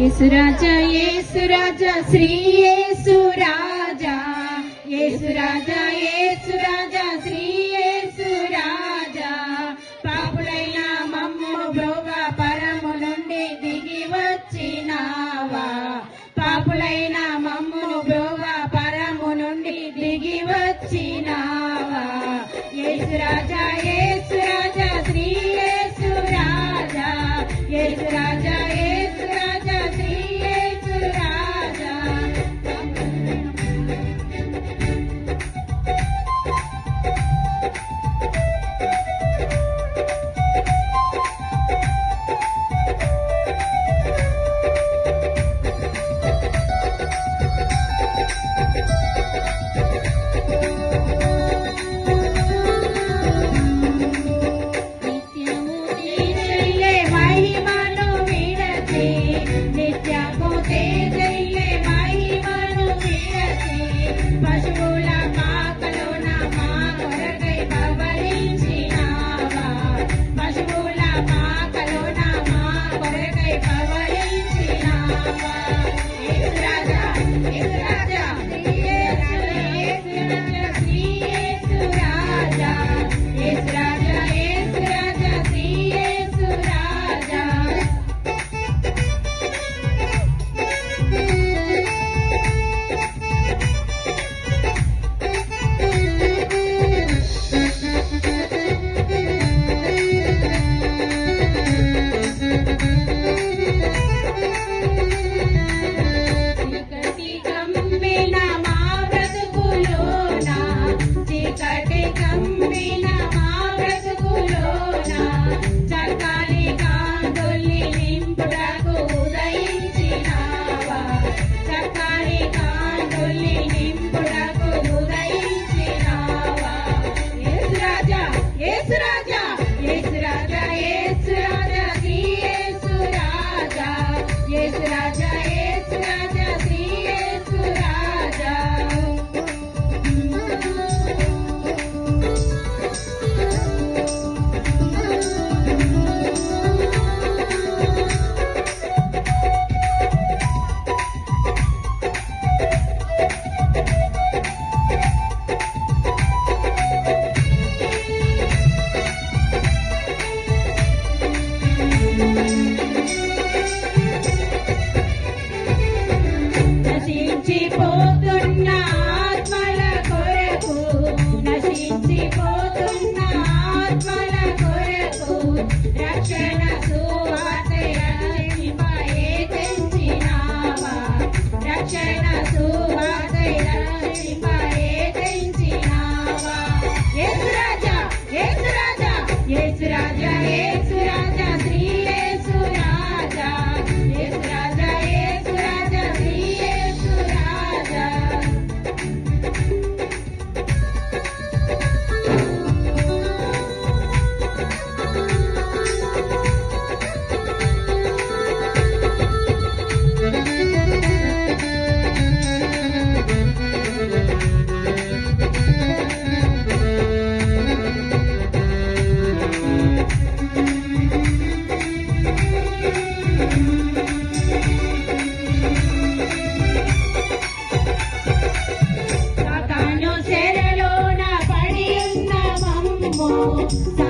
యేసురాజ యేసురాజ శ్రీ యేసురాజ యేసురాజ యేసురాజ శ్రీ యేసురాజ పాపులైన మమ్ము భోగ పరము నుండి దిగి వచ్చినావా? పాపులైన మమ్ము భోగ పరము నుండి దిగి వచ్చినావా? యేసురాజ యేసురాజ శ్రీ సురాజా యేసు రాజా Bye.